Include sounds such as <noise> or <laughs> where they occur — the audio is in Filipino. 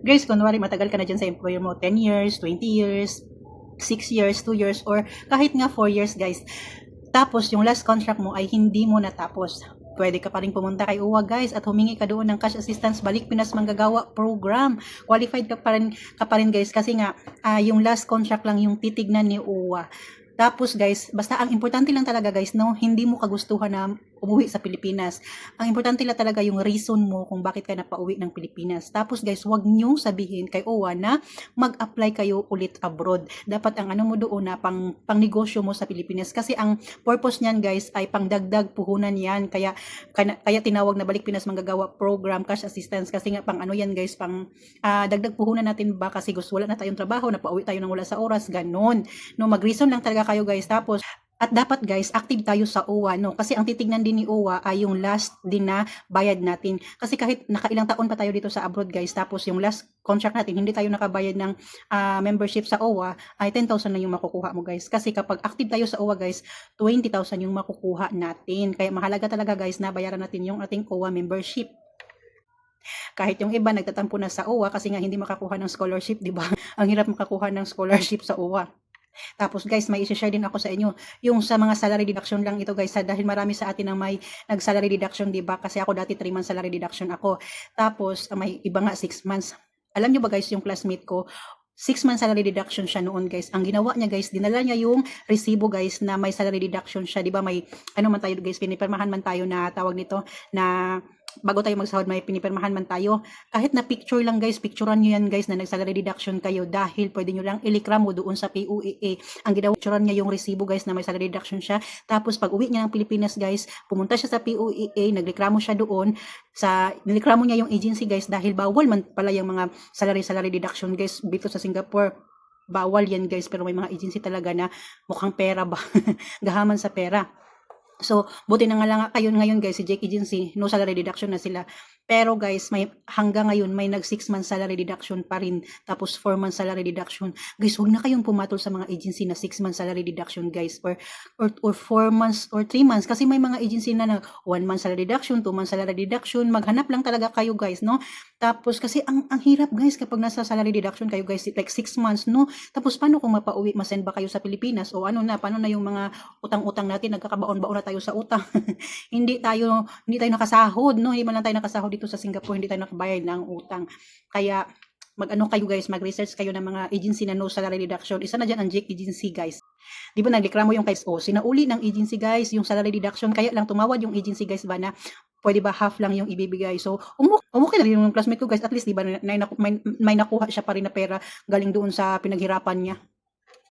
Grace, kunwari matagal ka na dyan sa employer mo, 10 years, 20 years, 6 years, 2 years, or kahit nga 4 years guys. Tapos yung last contract mo ay hindi mo natapos. Pwede ka pa rin pumunta kay UWA guys at humingi ka doon ng cash assistance balik Pinas Manggagawa program. Qualified ka pa rin, ka pa rin guys kasi nga ah, yung last contract lang yung titignan ni UWA. Tapos guys, basta ang importante lang talaga guys, no, hindi mo kagustuhan na umuwi sa Pilipinas. Ang importante lang talaga yung reason mo kung bakit ka napauwi ng Pilipinas. Tapos guys, wag niyo sabihin kay OWA na mag-apply kayo ulit abroad. Dapat ang ano mo doon na pang, pang negosyo mo sa Pilipinas. Kasi ang purpose niyan guys ay pang dagdag puhunan yan. Kaya, kaya, kaya tinawag na Balik Pinas Manggagawa Program Cash Assistance. Kasi nga pang ano yan guys, pang ah, dagdag puhunan natin ba kasi gusto wala na tayong trabaho, napauwi tayo ng wala sa oras, ganon. No, mag-reason lang talaga kayo guys. Tapos, at dapat guys, active tayo sa OWA, no? Kasi ang titignan din ni OWA ay yung last din na bayad natin. Kasi kahit nakailang taon pa tayo dito sa abroad guys, tapos yung last contract natin, hindi tayo nakabayad ng ah, membership sa OWA, ay 10,000 na yung makukuha mo guys. Kasi kapag active tayo sa OWA guys, 20,000 yung makukuha natin. Kaya mahalaga talaga guys na bayaran natin yung ating OWA membership. Kahit yung iba nagtatampo na sa OWA kasi nga hindi makakuha ng scholarship, di ba? <laughs> Ang hirap makakuha ng scholarship sa OWA. Tapos guys, may i-share din ako sa inyo yung sa mga salary deduction lang ito guys dahil marami sa atin ang may nag-salary deduction, 'di ba? Kasi ako dati 3 months salary deduction ako. Tapos ah, may iba nga 6 months. Alam niyo ba guys, yung classmate ko, 6 months salary deduction siya noon guys. Ang ginawa niya guys, dinala niya yung resibo guys na may salary deduction siya, 'di ba? May ano man tayo guys, pinipirmahan man tayo na tawag nito na bago tayo magsahod may pinipirmahan man tayo. Kahit na picture lang guys, picturean nyo yan guys na nag-salary deduction kayo dahil pwede nyo lang ilikra mo doon sa PUEA. Ang ginawa, picturean niya yung resibo guys na may salary deduction siya. Tapos pag uwi niya ng Pilipinas guys, pumunta siya sa PUEA, naglikramo siya doon sa nilikramo niya yung agency guys dahil bawal man pala yung mga salary salary deduction guys dito sa Singapore bawal yan guys pero may mga agency talaga na mukhang pera ba <laughs> gahaman sa pera So, buti na nga lang kayo ngayon guys, si Jake Agency, no salary deduction na sila. Pero guys, may hanggang ngayon may nag 6 months salary deduction pa rin. Tapos 4 months salary deduction. Guys, huwag na kayong pumatol sa mga agency na 6 months salary deduction guys or or, or 4 months or 3 months kasi may mga agency na na 1 month salary deduction, 2 months salary deduction. Maghanap lang talaga kayo guys, no? Tapos kasi ang ang hirap guys kapag nasa salary deduction kayo guys like 6 months, no? Tapos paano kung mapauwi, masend ba kayo sa Pilipinas o ano na, paano na yung mga utang-utang natin, nagkakabaon-baon na tayo sa utang. <laughs> hindi tayo hindi tayo nakasahod, no? Hindi man lang tayo nakasahod dito sa Singapore, hindi tayo nakabayad ng utang. Kaya mag-ano kayo guys, mag-research kayo ng mga agency na no salary reduction. Isa na dyan ang Jake Agency guys. Di ba nagreklamo yung guys, oh, sinauli ng agency guys yung salary deduction, kaya lang tumawad yung agency guys ba na pwede ba half lang yung ibibigay. So, umuk umukay na rin yung classmate ko guys, at least di ba may, may nakuha siya pa rin na pera galing doon sa pinaghirapan niya.